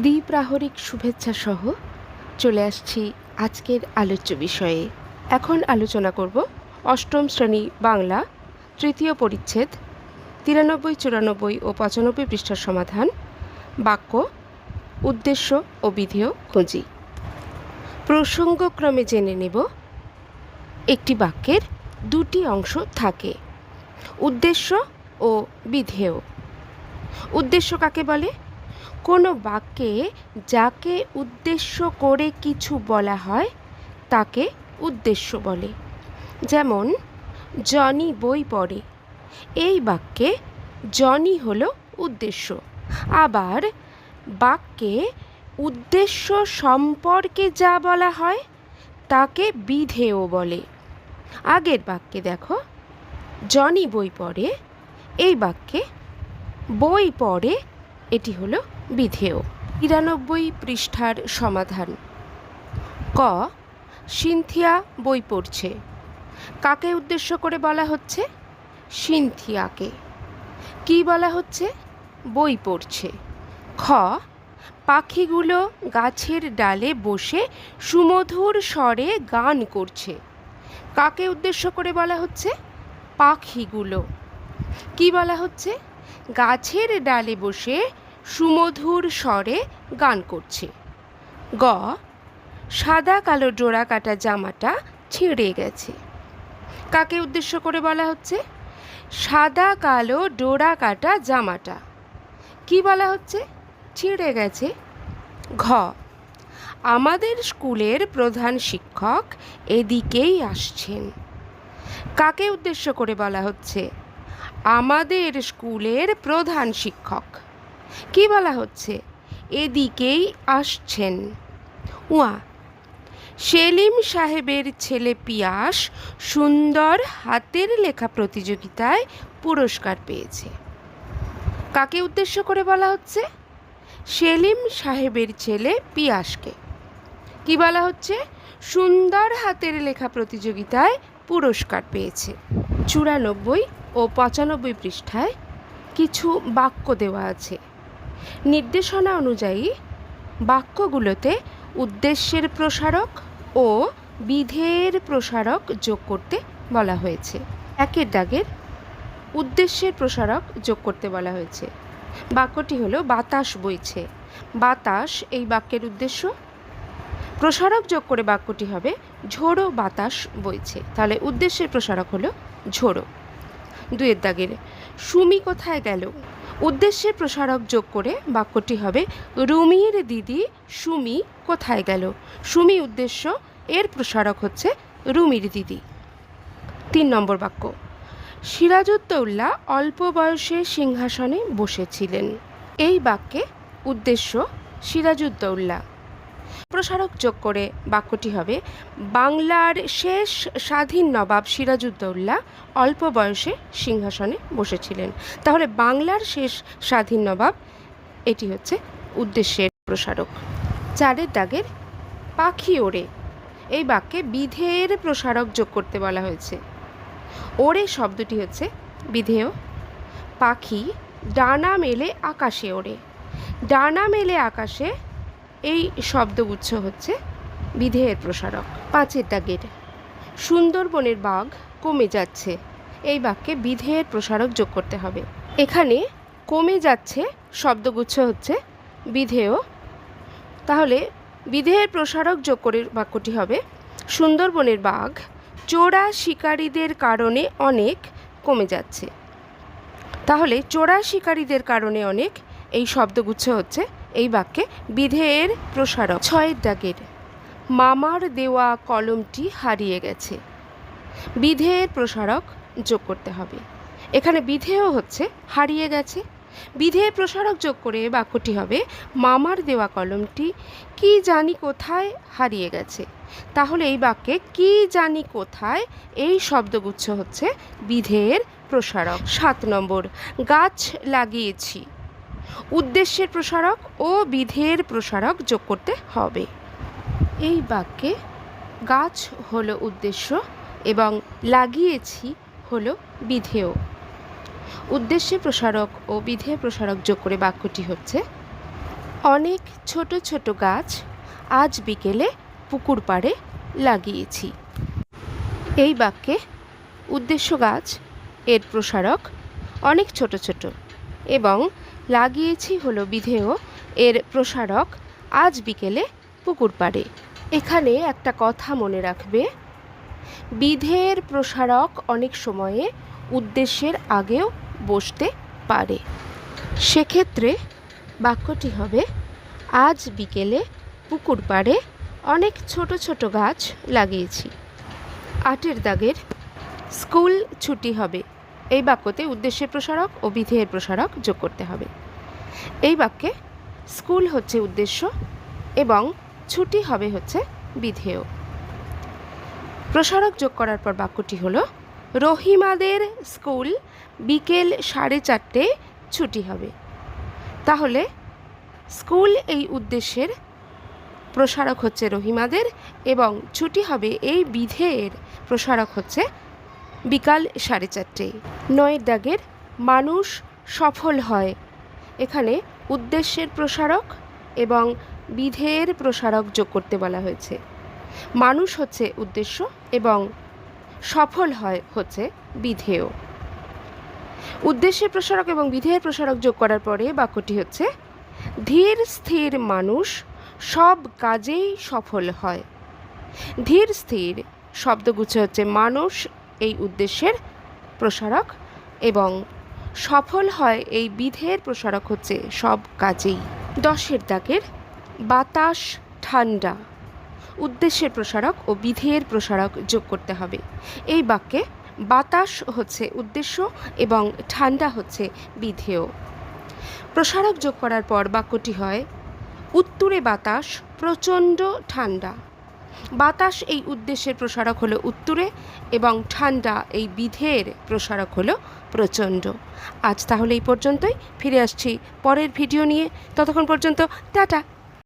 দ্বিপ্রাহরিক শুভেচ্ছা সহ চলে আসছি আজকের আলোচ্য বিষয়ে। এখন আলোচনা করব অষ্টম শ্রেণি বাংলা, তৃতীয় পরিচ্ছেদ, তিরানব্বই, চুরানব্বই ও পঁচানব্বই পৃষ্ঠার সমাধান, বাক্য, উদ্দেশ্য ও বিধেয় খুঁজি। প্রসঙ্গক্রমে জেনে নেব, একটি বাক্যের দুটি অংশ থাকে, উদ্দেশ্য ও বিধেয়। উদ্দেশ্য কাকে বলে? কোনো বাক্যে যাকে উদ্দেশ্য করে কিছু বলা হয়, তাকে উদ্দেশ্য বলে। যেমন, জনি বই পড়ে। এই বাক্যে জনি হলো উদ্দেশ্য। আবার, বাক্যে উদ্দেশ্য সম্পর্কে যা বলা হয়, তাকে বিধেয় বলে। আগের বাক্যে দেখো, জনি বই পড়ে। এই বাক্যে, বই পড়ে এটি হলো বিধেয়। তিরানব্বই পৃষ্ঠার সমাধান। ক, সিনথিয়া বই পড়ছে। কাকে উদ্দেশ্য করে বলা হচ্ছে? সিনথিয়াকে। কি বলা হচ্ছে? বই পড়ছে। খ, পাখিগুলো গাছের ডালে বসে সুমধুর স্বরে গান করছে। কাকে উদ্দেশ্য করে বলা হচ্ছে? পাখিগুলো। কি বলা হচ্ছে? গাছের ডালে বসে সুমধুর স্বরে গান করছে। গ, সাদা কালো ডোরা কাটা জামাটা ছিঁড়ে গেছে। কাকে উদ্দেশ্য করে বলা হচ্ছে? সাদা কালো ডোরা কাটা জামাটা। কি বলা হচ্ছে? ছিঁড়ে গেছে। ঘ, আমাদের স্কুলের প্রধান শিক্ষক এদিকেই আসছেন। কাকে উদ্দেশ্য করে বলা হচ্ছে? আমাদের স্কুলের প্রধান শিক্ষক। কি বলা হচ্ছে? এদিকেই আসছেন। উয়া, সেলিম সাহেবের ছেলে পিয়াস সুন্দর হাতের লেখা প্রতিযোগিতায় পুরস্কার পেয়েছে। কাকে উদ্দেশ্য করে বলা হচ্ছে? সেলিম সাহেবের ছেলে পিয়াসকে। কি বলা হচ্ছে? সুন্দর হাতের লেখা প্রতিযোগিতায় পুরস্কার পেয়েছে। চুরানব্বই ও পঁচানব্বই পৃষ্ঠায় কিছু বাক্য দেওয়া আছে। নির্দেশনা অনুযায়ী বাক্যগুলোতে উদ্দেশ্যের প্রসারক ও বিধের প্রসারক যোগ করতে বলা হয়েছে। একের দাগের উদ্দেশ্যের প্রসারক যোগ করতে বলা হয়েছে। বাক্যটি হলো বাতাস বইছে। বাতাস, এই বাক্যের উদ্দেশ্য? প্রসারক যোগ করে বাক্যটি হবে ঝোড়ো বাতাস বইছে। তাহলে উদ্দেশ্যের প্রসারক হলো ঝোড়ো। দুয়ের দাগের সুমি কোথায় গেল? উদ্দেশ্যের প্রসারক যোগ করে বাক্যটি হবে, রুমির দিদি সুমি কোথায় গেল? সুমি উদ্দেশ্য, এর প্রসারক হচ্ছে রুমির দিদি। তিন নম্বর বাক্য। সিরাজউদ্দৌল্লা অল্প বয়সে সিংহাসনে বসেছিলেন। এই বাক্যে উদ্দেশ্য সিরাজউদ্দৌল্লা প্রসারক যোগ করে বাক্যটি হবে, বাংলার শেষ স্বাধীন নবাব সিরাজউদ্দৌল্লা অল্প বয়সে সিংহাসনে বসেছিলেন। তাহলে বাংলার শেষ স্বাধীন নবাব এটি হচ্ছে উদ্দেশ্যের প্রসারক। চারের দাগের পাখি ওড়ে। এই বাক্যে বিধেয়ের প্রসারক যোগ করতে বলা হয়েছে। ওড়ে শব্দটি হচ্ছে বিধেয়। পাখি ডানা মেলে আকাশে ওড়ে। ডানা মেলে আকাশে এই শব্দগুচ্ছ হচ্ছে বিধেয়ের প্রসারক, পাঁচের দাগের। সুন্দরবনের বাঘ কমে যাচ্ছে, এই বাক্যে বিধেয়ের প্রসারক যোগ করতে হবে। এখানে কমে যাচ্ছে শব্দগুচ্ছ হচ্ছে বিধেয়। তাহলে বিধেয়ের প্রসারক যোগ করে বাক্যটি হবে, সুন্দরবনের বাঘ চোরা শিকারীদের কারণে অনেক কমে যাচ্ছে। তাহলে চোরা শিকারীদের কারণে অনেক, এই শব্দগুচ্ছ হচ্ছে এই বাক্যে বিধেয়ের প্রসারক ছয়ের দাগের, মামার দেওয়া কলমটি হারিয়ে গেছে। বিধেয়ের প্রসারক যোগ করতে হবে। এখানে বিধেয় হচ্ছে হারিয়ে গেছে। বিধেয়ের প্রসারক যোগ করে বাক্যটি হবে, মামার দেওয়া কলমটি কি জানি কোথায় হারিয়ে গেছে। তাহলে এই বাক্যে কি জানি কোথায়, এই শব্দগুচ্ছ হচ্ছে বিধেয়ের প্রসারক। সাত নম্বর, গাছ লাগিয়েছি। উদ্দেশ্যের প্রসারক ও বিধেয়ের প্রসারক যোগ করতে হবে। এই বাক্যে গাছ হলো উদ্দেশ্য এবং লাগিয়েছি হলো বিধেয়। উদ্দেশ্যে প্রসারক ও বিধেয় প্রসারক যোগ করে বাক্যটি হচ্ছে, অনেক ছোট ছোট গাছ আজ বিকেলে পুকুর পাড়ে লাগিয়েছি। এই বাক্যে উদ্দেশ্য গাছ এর প্রসারক অনেক ছোট ছোট এবং লাগিয়েছি হলো বিধেয়, এর প্রসারক আজ বিকেলে পুকুর পাড়ে। এখানে একটা কথা মনে রাখবে। বিধেয়ের প্রসারক অনেক সময়ে উদ্দেশ্যের আগেও বসতে পারে। সেক্ষেত্রে বাক্যটি হবে, আজ বিকেলে পুকুর পাড়ে অনেক ছোট ছোট গাছ লাগিয়েছি। আটের দাগের স্কুল ছুটি হবে। এই বাক্যতে উদ্দেশ্যের প্রসারক ও বিধেয়ের প্রসারক যোগ করতে হবে। এই বাক্যে স্কুল হচ্ছে উদ্দেশ্য এবং ছুটি হবে হচ্ছে বিধেয়। প্রসারক যোগ করার পর বাক্যটি হলো, রহিমাদের স্কুল বিকেল সাড়ে চারটে ছুটি হবে। তাহলে স্কুল এই উদ্দেশ্যের প্রসারক হচ্ছে রহিমাদের এবং ছুটি হবে এই বিধেয়ের প্রসারক হচ্ছে বিকাল সাড়ে চারটে। নয়ের দাগের মানুষ সফল হয়। এখানে উদ্দেশ্যের প্রসারক এবং বিধেয়ের প্রসারক যোগ করতে বলা হয়েছে। মানুষ হচ্ছে উদ্দেশ্য এবং সফল হয় হচ্ছে বিধেয়। উদ্দেশ্যের প্রসারক এবং বিধেয়ের প্রসারক যোগ করার পরে বাক্যটি হচ্ছে, ধীর স্থির মানুষ সব কাজেই সফল হয়। ধীর স্থির শব্দগুচ্ছ হচ্ছে মানুষ এই উদ্দেশ্যের প্রসারক এবং সফল হয় এই বিধের প্রসারক হচ্ছে সব কাজেই। দশের দাগের বাতাস ঠান্ডা উদ্দেশ্যের প্রসারক ও বিধেয়ের প্রসারক যোগ করতে হবে। এই বাক্যে বাতাস হচ্ছে উদ্দেশ্য এবং ঠান্ডা হচ্ছে বিধেয়। প্রসারক যোগ করার পর বাক্যটি হয়, উত্তরে বাতাস প্রচণ্ড ঠান্ডা। বাতাস এই উদ্দেশ্যের প্রসারক হলো উত্তরে এবং ঠান্ডা এই বিধের প্রসারক হলো প্রচণ্ড। আজ তাহলে এই পর্যন্তই। ফিরে আসছি পরের ভিডিও নিয়ে। ততক্ষণ পর্যন্ত টাটা।